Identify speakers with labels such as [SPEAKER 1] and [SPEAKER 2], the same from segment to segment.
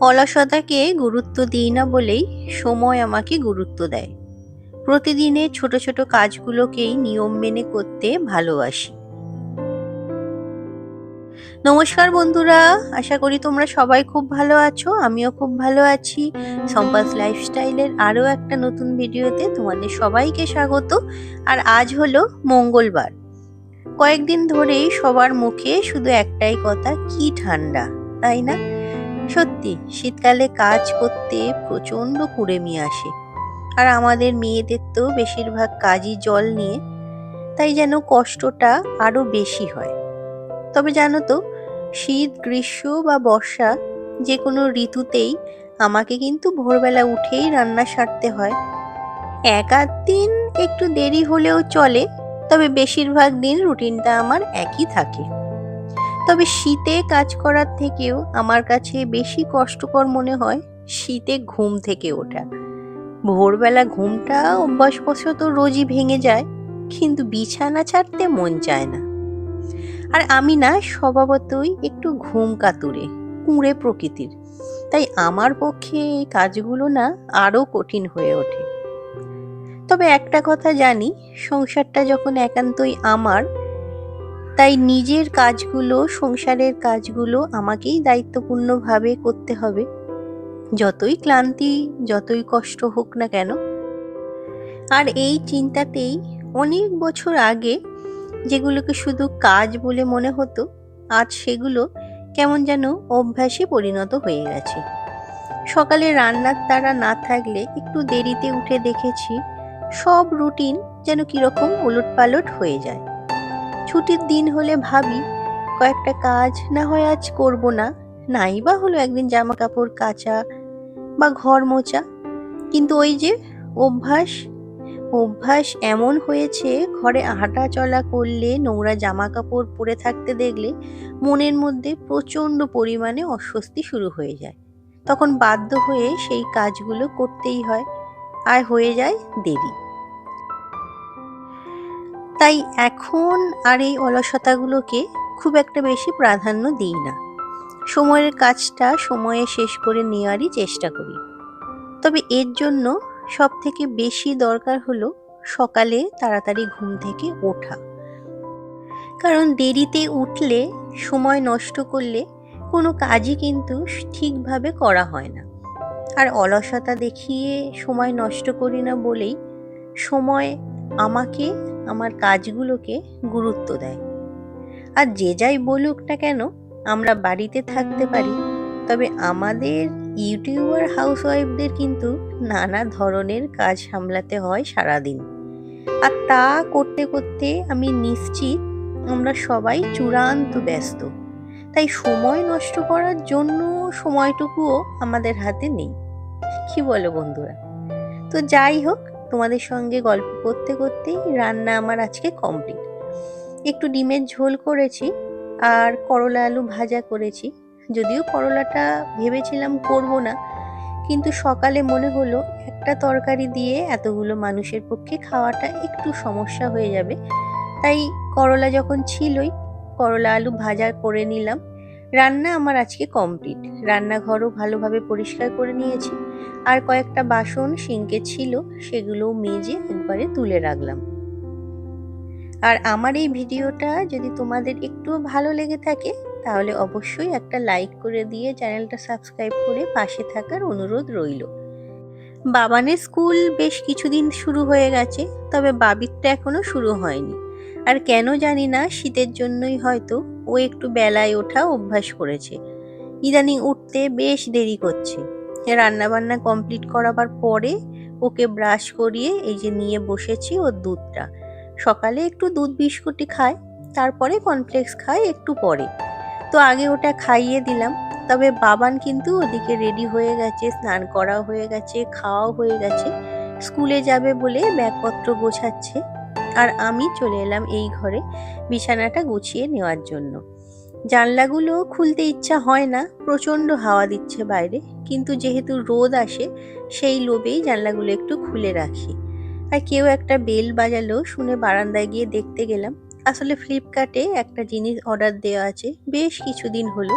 [SPEAKER 1] অলসতাকে গুরুত্ব দিই না বলেই সময় আমাকে গুরুত্ব দেয়। প্রতিদিনের ছোট ছোট কাজগুলোকেই নিয়ম মেনে করতে ভালোবাসি। নমস্কার বন্ধুরা, আশা করি তোমরা সবাই খুব ভালো আছো, আমিও খুব ভালো আছি। সম্পাস লাইফস্টাইলের আরও একটা নতুন ভিডিওতে তোমাদের সবাইকে স্বাগত। আর আজ হলো মঙ্গলবার। কয়েকদিন ধরেই সবার মুখে শুধু একটাই কথা, কি ঠান্ডা, তাই না? সত্যি, শীতকালে কাজ করতে প্রচণ্ড কুড়েমি আসে। আর আমাদের মেয়েদের তো বেশিরভাগ কাজই জল নিয়ে, তাই যেন কষ্টটা আরও বেশি হয়। তবে জানো তো, শীত, গ্রীষ্ম বা বর্ষা যে কোনো ঋতুতেই আমাকে কিন্তু ভোরবেলা উঠেই রান্না সারতে হয়। এক আধ দিন একটু দেরি হলেও চলে, তবে বেশিরভাগ দিন রুটিনটা আমার একই থাকে। তবে শীতে কাজ করার থেকেও আমার কাছে বেশি কষ্টকর মনে হয় শীতে ঘুম থেকে ওঠা। ভোরবেলা ঘুমটা অভ্যাসবশত রোজই ভেঙে যায়, কিন্তু বিছানা ছাড়তে মন চায় না। আর আমি না, স্বভাবতই একটু ঘুম কাতুরে, কুঁড়ে প্রকৃতির। তাই আমার পক্ষে এই কাজগুলো না আরও কঠিন হয়ে ওঠে। তবে একটা কথা জানি, সংসারটা যখন একান্তই আমার তাই নিজের কাজগুলো, সংসারের কাজগুলো আমাকেই দায়িত্বপূর্ণভাবে করতে হবে। যতই ক্লান্তি, যতই কষ্ট হোক না কেন। আর এই চিন্তাতেই অনেক বছর আগে যেগুলোকে শুধু কাজ বলে মনে হতো, আজ সেগুলো কেমন যেন অভ্যাসে পরিণত হয়ে গেছে। সকালে রান্নার তারা না থাকলে একটু দেরিতে উঠে দেখেছি, সব রুটিন যেন কীরকম উলট পালট হয়ে যায়। ছুটির দিন হলে ভাবি, কয়েকটা কাজ না হয় আজ করব না। নাই বা হলো একদিন জামা কাপড় কাচা বা ঘর মোচা কিন্তু ওই যে অভ্যাস অভ্যাস এমন হয়েছে, ঘরে হাঁটা চলা করলে, নোংরা জামা কাপড় পরে থাকতে দেখলে মনের মধ্যে প্রচণ্ড পরিমাণে অস্বস্তি শুরু হয়ে যায়। তখন বাধ্য হয়ে সেই কাজগুলো করতেই হয়। আর হয়ে যায় দেরি। তাই এখন আর এই অলসতাগুলোকে খুব একটা বেশি প্রাধান্য দিই না। সময়ের কাজটা সময়ে শেষ করে নেওয়ারই চেষ্টা করি। তবে এর জন্য সব থেকে বেশি দরকার হলো সকালে তাড়াতাড়ি ঘুম থেকে ওঠা। কারণ দেরিতে উঠলে, সময় নষ্ট করলে কোনো কাজই কিন্তু ঠিকভাবে করা হয় না। আর অলসতা দেখিয়ে সময় নষ্ট করি না বলেই সময় আমাকে আমার কাজগুলোকে গুরুত্ব দেয়। আর যে যাই বলুক না কেন, আমরা বাড়িতে থাকতে পারি। তবে আমাদের ইউটিউবার হাউসওয়াইফদের কিন্তু নানা ধরনের কাজ সামলাতে হয় সারাদিন। আর তা করতে করতে আমি নিশ্চিত আমরা সবাই চূড়ান্ত ব্যস্ত। তাই সময় নষ্ট করার জন্য সময়টুকুও আমাদের হাতে নেই। কি বলো বন্ধুরা? তো যাই হোক তোমাদের সঙ্গে গল্প করতে করতেই রান্না আমার আজকে কমপ্লিট একটু ডিমের ঝোল করেছি আর করলা আলু ভাজা করেছি। যদিও করলাটা ভেবেছিলাম করব না, কিন্তু সকালে মনে হলো একটা তরকারি দিয়ে এতগুলো মানুষের পক্ষে খাওয়াটা একটু সমস্যা হয়ে যাবে। তাই করলা যখন ছিলই, করলা আলু ভাজা করে নিলাম। রান্না আমার আজকে কমপ্লিট রান্নাঘরও ভালোভাবে পরিষ্কার করে নিয়েছি। আর কয়েকটা বাসন সিঙ্কে ছিল সেগুলো মেজে একবারে তুলে রাখলাম। আর আমার এই ভিডিওটা যদি তোমাদের একটু ভালো লেগে থাকে, তাহলে অবশ্যই একটা লাইক করে দিয়ে চ্যানেলটা সাবস্ক্রাইব করে পাশে থাকার অনুরোধ রইল। বাবানের স্কুল বেশ কিছুদিন শুরু হয়ে গেছে, তবে বাবিরটা এখনও শুরু হয়নি। আর কেন জানি না, শীতের জন্যই হয়তো ও একটু বেলায় ওঠা অভ্যাস করেছে। ইদানিং উঠতে বেশ দেরি করছে। রান্নাবান্না কমপ্লিট করাবার পরে ওকে ব্রাশ করিয়ে এই যে নিয়ে বসেছি ওর দুধটা। সকালে একটু দুধ বিস্কুটই খায়, তারপরে কর্নফ্লেক্স খায় একটু পরে। তো আগে ওটা খাইয়ে দিলাম, তবে বাবান কিন্তু ওদিকে রেডি হয়ে গেছে, স্নান করাও হয়ে গেছে, খাওয়াও হয়ে গেছে, স্কুলে যাবে বলে ব্যাগপত্র গোছাচ্ছে। আর আমি চলে এলাম এই ঘরে বিছানাটা গুছিয়ে নেওয়ার জন্য। জানলাগুলো খুলতে ইচ্ছা হয় না, প্রচণ্ড হাওয়া দিচ্ছে বাইরে, কিন্তু যেহেতু রোদ আসে, সেই লোভেই জানলাগুলো একটু খুলে রাখি। আর কেউ একটা বেল বাজালো, শুনে বারান্দায় গিয়ে দেখতে গেলাম। আসলে ফ্লিপকার্টে একটা জিনিস অর্ডার দেওয়া আছে, বেশ কিছুদিন হলো,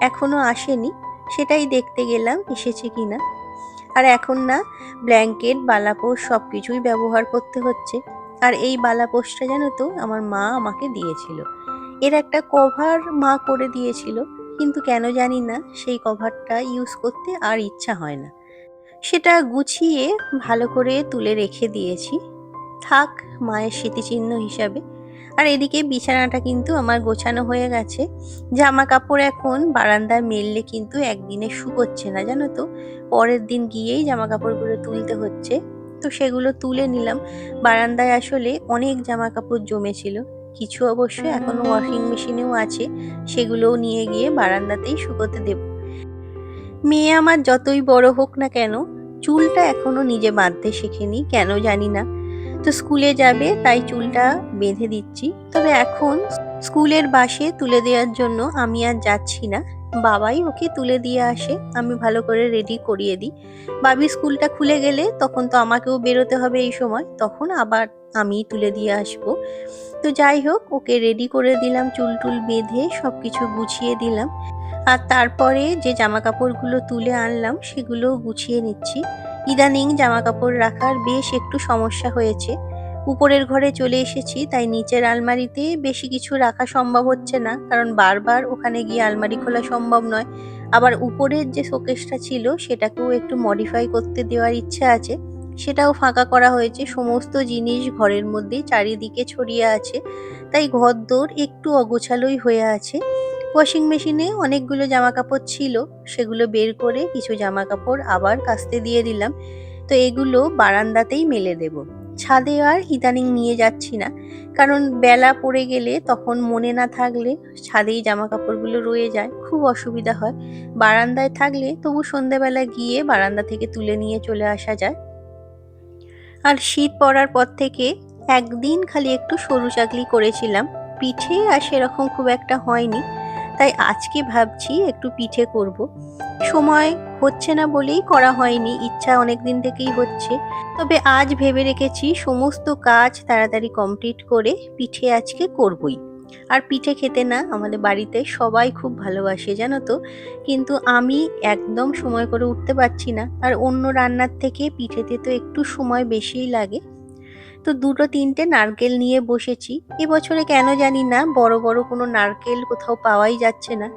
[SPEAKER 1] এখনও আসেনি, সেটাই দেখতে গেলাম, এসেছে কিনা। আর এখন না, ব্ল্যাঙ্কেট বালাপোষ সব কিছুই ব্যবহার করতে হচ্ছে। আর এই বালাপোষটা জানো তো আমার মা আমাকে দিয়েছিল। এর একটা কভার মা করে দিয়েছিল, কিন্তু কেন জানি না, সেই কভারটা ইউজ করতে আর ইচ্ছা হয় না। সেটা গুছিয়ে ভালো করে তুলে রেখে দিয়েছি। থাক, মায়ের স্মৃতিচিহ্ন হিসাবে। আর এদিকে বিছানাটা কিন্তু আমার গোছানো হয়ে গেছে। জামা কাপড় এখন বারান্দায় মেললে কিন্তু একদিনে শুকোচ্ছে না, জানো তো? পরের দিন গিয়েই জামা কাপড়গুলো তুলতে হচ্ছে। তো সেগুলো তুলে নিলাম। বারান্দায় আসলে অনেক জামা কাপড় জমেছিল। কিছু অবশ্য এখনও ওয়াশিং মেশিনেও আছে। সেগুলোও নিয়ে গিয়ে বারান্দাতেই শুকোতে দেব। মেয়ে আমার যতই বড় হোক না কেন, চুলটা এখনও নিজে বাঁধতে শেখেনি, কেন জানি না। তো স্কুলে যাবে, তাই চুলটা বেঁধে দিচ্ছি। তবে এখন স্কুলের বাসে তুলে দেওয়ার জন্য আমি আর যাচ্ছি না। বাবাই ওকে তুলে দিয়ে আসে, আমি ভালো করে রেডি করিয়ে দিই। বাবি স্কুলটা খুলে গেলে তখন তো আমাকেও বেরোতে হবে এই সময়, তখন আবার আমি তুলে দিয়ে আসব। তো যাই হোক, ওকে রেডি করে দিলাম, চুল টুল বেঁধে সব কিছু গুছিয়ে দিলাম। আর তারপরে যে জামা কাপড়গুলো তুলে আনলাম সেগুলো গুছিয়ে নিচ্ছি। ইদানিং জামা কাপড় রাখার বেশ একটু সমস্যা হয়েছে। উপরের ঘরে চলে এসেছি, তাই নিচের আলমারিতে বেশি কিছু রাখা সম্ভব হচ্ছে না, কারণ বারবার ওখানে গিয়ে আলমারি খোলা সম্ভব নয়। আবার উপরের যে শোকেসটা ছিল, সেটাকেও একটু মডিফাই করতে দেওয়ার ইচ্ছা আছে। সেটাও ফাঁকা করা হয়েছে, সমস্ত জিনিস ঘরের মধ্যে চারিদিকে ছড়িয়ে আছে, তাই ঘরদোর একটু অগোছালোই হয়ে আছে। ওয়াশিং মেশিনে অনেকগুলো জামা কাপড় ছিল, সেগুলো বের করে কিছু জামা কাপড় আবার কাস্তে দিয়ে দিলাম। তো এগুলো বারান্দাতেই মেলে দেব। ছাদে আর ইদানিং নিয়ে যাচ্ছি না। কারণ বেলা পড়ে গেলে তখন মনে না থাকলে ছাদেই জামা কাপড়গুলো রয়ে যায়, খুব অসুবিধা হয়। বারান্দায় থাকলে তবু সন্ধেবেলা গিয়ে বারান্দা থেকে তুলে নিয়ে চলে আসা যায়। আর শীত পড়ার পর থেকে একদিন খালি একটু সরু চাকলি করেছিলাম, পিঠে আর সেরকম খুব একটা হয়নি। তাই আজকে ভাবছি একটু পিঠে করব। সময় হচ্ছে না বলেই করা হয়নি, ইচ্ছা অনেক দিন থেকেই হচ্ছে। তবে আজ ভেবে রেখেছি সমস্ত কাজ তাড়াতাড়ি কমপ্লিট করে পিঠে আজকে করবই। আর পিঠে খেতে না আমাদের বাড়িতে সবাই খুব ভালোবাসে, জানো তো? কিন্তু আমি একদম সময় করে উঠতে পারছি না। আর অন্য রান্নার থেকে পিঠেতে তো একটু সময় বেশিই লাগে। তো দুটো তিনটে নারকেল নিয়ে বসেছি। এবছরে কেন জানি না, বড় বড় কোনো নারকেল কোথাও পাওয়াই যাচ্ছে না।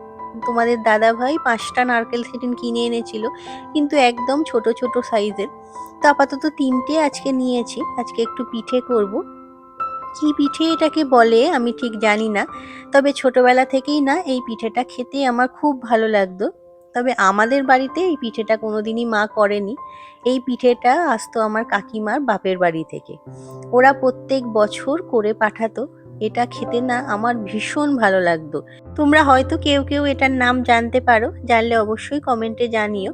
[SPEAKER 1] তোমাদের দাদা ভাই পাঁচটা নারকেল সেদিন কিনে এনেছিল, কিন্তু একদম ছোট ছোট সাইজের। তো আপাতত তিনটে আজকে নিয়েছি, আজকে একটু পিঠে করব। কি পিঠে এটাকে বলে আমি ঠিক জানি না, তবে ছোটবেলা থেকেই না, এই পিঠেটা খেতে আমার খুব ভালো লাগতো। তবে আমাদের বাড়িতে এই পিঠেটা কোনোদিনই মা করেনি। এই পিঠেটা আসতো আমার কাকিমার বাপের বাড়ি থেকে। ওরা প্রত্যেক বছর করে পাঠাতো। এটা খেতে না আমার ভীষণ ভালো লাগতো। তোমরা হয়তো কেউ কেউ এটার নাম জানতে পারো, জানলে অবশ্যই কমেন্টে জানিও।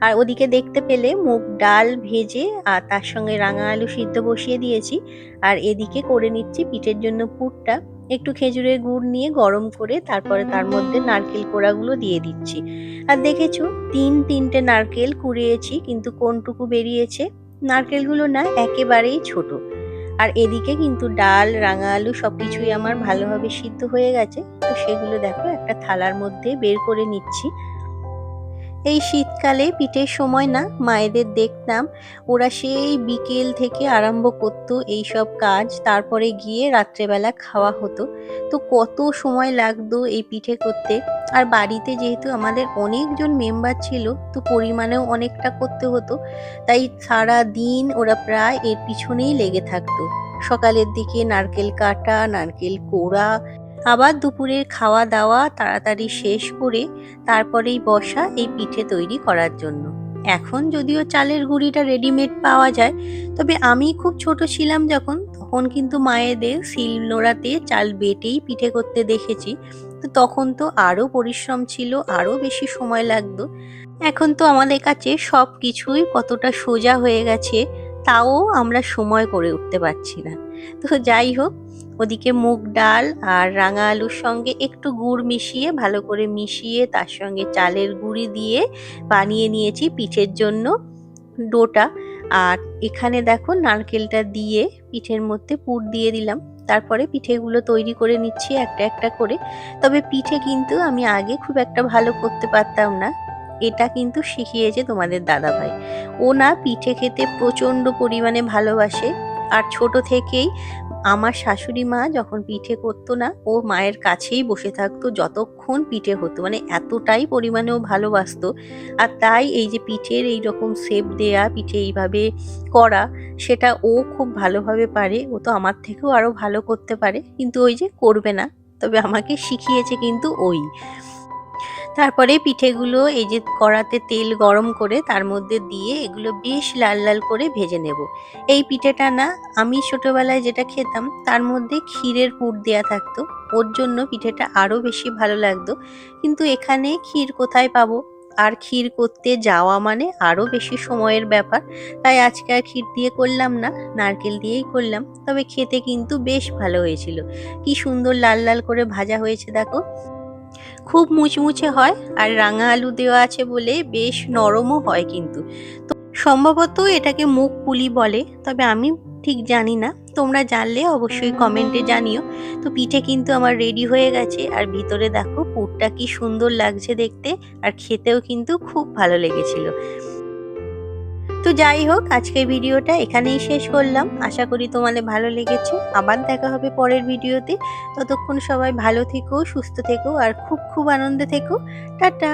[SPEAKER 1] আর ওদিকে দেখতে পেলে মুগ ডাল ভেজে আর তার সঙ্গে রাঙা আলু সিদ্ধ বসিয়ে দিয়েছি। আর এদিকে করে নিচ্ছি পিঠের জন্য পুরটা। একটু খেজুরের গুড় নিয়ে গরম করে তারপরে তার মধ্যে নারকেল কোড়াগুলো দিয়ে দিচ্ছি। আর দেখেছ, তিন তিনটে নারকেল কুড়িয়েছি, কিন্তু কোনটুকু বেরিয়েছে? নারকেলগুলো না একেবারেই ছোট। আর এদিকে কিন্তু ডাল, রাঙা আলু সব কিছুই আমার ভালোভাবে সিদ্ধ হয়ে গেছে। তো সেগুলো দেখো একটা থালার মধ্যে বের করে নিচ্ছি। এই শীতকালে পিঠের সময় না মায়েদের দেখতাম, ওরা সেই বিকেল থেকে আরম্ভ করতো এই সব কাজ, তারপরে গিয়ে রাত্রেবেলা খাওয়া হতো। তো কত সময় লাগতো এই পিঠে করতে। আর বাড়িতে যেহেতু আমাদের অনেকজন মেম্বার ছিল, তো পরিমাণেও অনেকটা করতে হতো। তাই সারা দিন ওরা প্রায় এর পিছনেই লেগে থাকতো। সকালের দিকে নারকেল কাটা, নারকেল কোড়া আবার দুপুরের খাওয়া দাওয়া তাড়াতাড়ি শেষ করে তারপরেই বসা এই পিঠে তৈরি করার জন্য। এখন যদিও চালের গুঁড়িটা রেডিমেড পাওয়া যায়, তবে আমি খুব ছোট ছিলাম যখন, তখন কিন্তু মায়েদের শিল নোড়াতে চাল বেটেই পিঠে করতে দেখেছি। তো তখন তো আরও পরিশ্রম ছিল, আরও বেশি সময় লাগতো। এখন তো আমাদের কাছে সব কিছুই কতটা সোজা হয়ে গেছে, তাও আমরা সময় করে উঠতে পারছি না। তো যাই হোক, ওদিকে মুগ ডাল আর রাঙা আলুর সঙ্গে একটু গুড় মিশিয়ে, ভালো করে মিশিয়ে, তার সঙ্গে চালের গুঁড়ি দিয়ে বানিয়ে নিয়েছি পিঠের জন্য ডোটা। আর এখানে দেখো নারকেলটা দিয়ে পিঠের মধ্যে পুর দিয়ে দিলাম। তারপরে পিঠেগুলো তৈরি করে নিচ্ছি একটা একটা করে। তবে পিঠে কিন্তু আমি আগে খুব একটা ভালো করতে পারতাম না। এটা কিন্তু শিখিয়েছে তোমাদের দাদাভাই। ও না পিঠে খেতে প্রচণ্ড পরিমাণে ভালোবাসে। আর ছোট থেকেই আমার শাশুড়ি মা যখন পিঠে করতো না, ও মায়ের কাছেই বসে থাকতো যতক্ষণ পিঠে হতো। মানে এতটাই পরিমাণেও ভালোবাসতো। আর তাই এই যে পিঠের এই রকম শেপ দেয়া, পিঠে এইভাবে করা, সেটা ও খুব ভালোভাবে পারে। ও তো আমার থেকেও আরও ভালো করতে পারে। কিন্তু ওই যে করবে না। তবে আমাকে শিখিয়েছে কিন্তু ওই। তারপরে পিঠেগুলো এই যে কড়াতে তেল গরম করে তার মধ্যে দিয়ে এগুলো বেশ লাল লাল করে ভেজে নেব। এই পিঠেটা না, আমি ছোটোবেলায় যেটা খেতাম, তার মধ্যে ক্ষীরের পুর দেয়া থাকতো। ওর জন্য পিঠেটা আরও বেশি ভালো লাগতো। কিন্তু এখানে ক্ষীর কোথায় পাবো? আর ক্ষীর করতে যাওয়া মানে আরও বেশি সময়ের ব্যাপার। তাই আজকে আর ক্ষীর দিয়ে করলাম না, নারকেল দিয়েই করলাম। তবে খেতে কিন্তু বেশ ভালো হয়েছিল। কি সুন্দর লাল লাল করে ভাজা হয়েছে, দেখো। খুব মুচমুচে হয় আর রাঙা আলু দেওয়া আছে বলে বেশ নরমও হয় কিন্তু। তো সম্ভবত এটাকে মুখ পুলি বলে, তবে আমি ঠিক জানি না। তোমরা জানলে অবশ্যই কমেন্টে জানিও। তো পিঠে কিন্তু আমার রেডি হয়ে গেছে আর ভিতরে দেখো পুরটা কি সুন্দর লাগছে দেখতে আর খেতেও কিন্তু খুব ভালো লেগেছিল। তো যাই হোক, আজকের ভিডিওটা এখানেই শেষ করলাম। আশা করি তোমাদের ভালো লেগেছে। আবার দেখা হবে পরের ভিডিওতে। ততক্ষণ সবাই ভালো থেকো, সুস্থ থেকো, আর খুব খুব আনন্দে থেকো। টাটা!